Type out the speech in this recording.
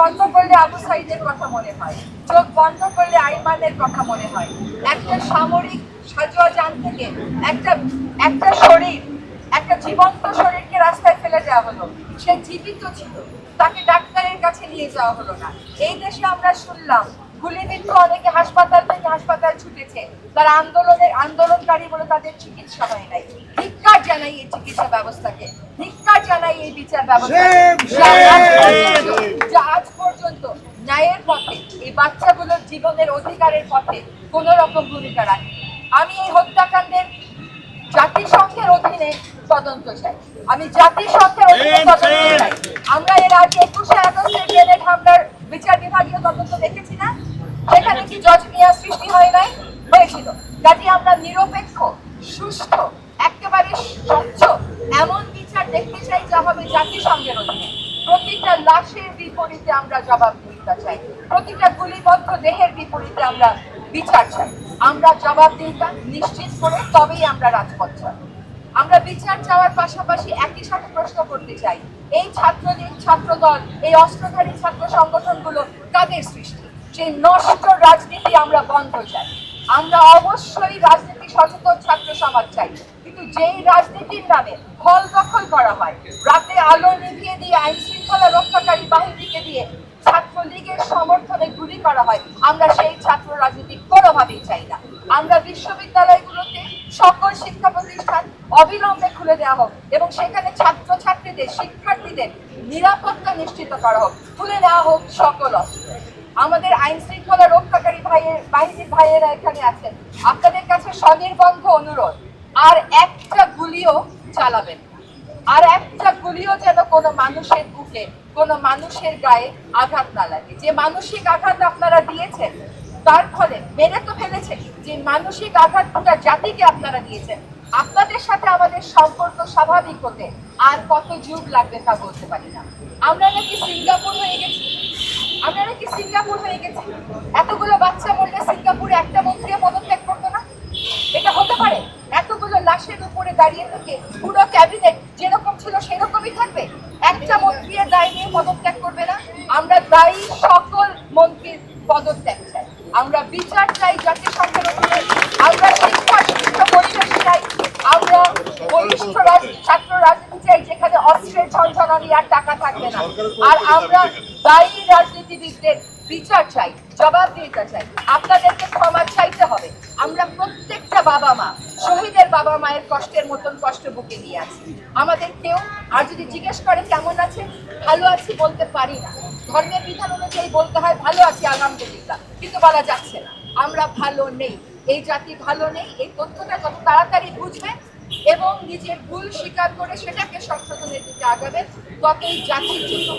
বন্ধ করলে আবু সাইদের কথা মনে হয় চোখ বন্ধ করলে আইমানের কথা মনে হয়। একটা সামরিক সাজোয়া যান থেকে একটা একটা শরীর একটা জীবন্ত শরীরকে রাস্তায় ফেলে দেওয়া হলো। সে জীবিত ছিল তাকে ডাক্তারের কাছে নিয়ে যাওয়া হলো না। এই দেশে আমরা শুনলাম গুলিবিদ্ধ অনেকে হাসপাতাল থেকে হাসপাতাল ছুটেছে। তারা আন্দোলনের আন্দোলনকারী বলে তাদের চিকিৎসা হয় নাই। ধিক্কার জানাই এই চিকিৎসা ব্যবস্থাকে। ধিক্কার জানাই এই বিচার ব্যবস্থাকে। এই বাচ্চাগুলোর জীবনের অধিকারের পথে কোন রকম ভূমিকা রাখে আমি এই হত্যাকাণ্ডের জাতিসংঘের অধীনে তদন্ত চাই। আমি জাতিসংঘের অধীনে তদন্ত চাই। আমরা এর আগে একুশে আগস্টের গ্রেনেড হামলার বিচার বিভাগীয় তদন্ত দেখেছি না? সেখানে কি জজ মিয়া সৃষ্টি হয় নাই? হয়েছিল। কাজে আমরা নিরপেক্ষ সুস্থ একেবারে স্বচ্ছ এমন বিচার দেখতে চাই যা হবে জাতিসংঘের অধীনে। প্রতিটা লাশের বিপরীতে আমরা জবাবদিহিতা চাই। প্রতিটা গুলিবদ্ধ দেহের বিপরীতে আমরা বিচার চাই। আমরা জবাবদিহিতা নিশ্চিত করে তবেই আমরা রাজপথ চাই। আমরা বিচার চাওয়ার পাশাপাশি একই সাথে প্রশ্ন করতে চাই, এই ছাত্রলীগ ছাত্রদল, এই অস্ত্রধারী ছাত্র সংগঠনগুলো কাদের সৃষ্টি? সেই নষ্ট রাজনীতি আমরা বন্ধ চাই। আমরা অবশ্যই রাজনীতি সচেতন ছাত্র সমাজ চাই। কিন্তু যেই রাজনীতির নামে হল দখল করা হয়, রাতে আলো নিভিয়ে দিয়ে আইন রক্ষাকারী বাহিনীকে দিয়ে ছাত্রলীগের সমর্থনে গুলি করা হয়, আমরা সেই ছাত্র রাজনীতি কোনোভাবেই চাই না। আমরা বিশ্ববিদ্যালয়গুলোতে সকল শিক্ষা প্রতিষ্ঠান অবিলম্বে খুলে দেওয়া হোক এবং সেখানে ছাত্র ছাত্রীদের শিক্ষার্থীদের নিরাপত্তা নিশ্চিত করা হোক খুলে দেওয়া হোক সকল আমাদের আইন শৃঙ্খলা রক্ষাকারী ভাইয়ের, বাহিনীর ভাইয়েরা এখানে আছেন। আপনাদের কাছে স্বনির্বন্ধ অনুরোধ, আর একটা গুলিও চালাবেন আর একটা গুলিও যেন কোনো মানুষের বুকে কোনো মানুষের গায়ে আঘাত না লাগে। যে মানসিক আঘাত আপনারা দিয়েছেন, তার ফলে মেরে তো ফেলেছেন। যে মানসিক আঘাত গোটা জাতিকে আপনারা দিয়েছেন, আপনাদের সাথে আমাদের সম্পর্ক স্বাভাবিক হতে আর কত যুগ লাগবে তা বলতে পারি না। আমরা নাকি সিঙ্গাপুর হয়ে গেছি। আমরা নাকি সিঙ্গাপুর হয়ে গেছি। এতগুলো বাচ্চা মরলে সিঙ্গাপুরে একটা মন্ত্রী পদত্যাগ করতো না? এটা হতে পারে? এতগুলো লাশের উপরে দাঁড়িয়ে থেকে পুরো ক্যাবিনেট যেরকম ছিল সেরকমই থাকবে একটা মন্ত্রী এর দায় নিয়ে পদত্যাগ করবে না আমরা দায়ী সকল মন্ত্রীর পদত্যাগ চাই আমরা বিচার চাই জাতিসংঘের অধীনে আমরা শিক্ষা শিক্ষা পরিবেশ চাই, আমরা বরিষ্ঠ ছাত্র রাজনীতি চাই যেখানে অস্ত্রের ঝঞ্ঝনানি আর টাকা থাকবে না। আর আমরা দায়ী রাজনীতিবিদদের বিচার চাই, জবাবদিহিতা চাই। আপনাদেরকে ক্ষমা চাইতে হবে। আমরা প্রত্যেকটা বাবা মা, শহীদের বাবা মায়ের কষ্টের মতন কষ্ট বুকে নিয়ে আছি। আমাদের কেউ, আর যদি জিজ্ঞেস করে কেমন আছে, ভালো আছি বলতে পারি না। ধর্মের বিধান অনুযায়ী বলতে হয়, ভালো আছি আলহামদুলিল্লাহ। কিন্তু বলা যাচ্ছে না, আমরা ভালো নেই। এই জাতি ভালো নেই, এই তথ্যটা যত তাড়াতাড়ি বুঝবে এবং নিজের ভুল স্বীকার করে সেটাকে সংশোধনের দিকে আগাবে, ততই জাতির জন্য।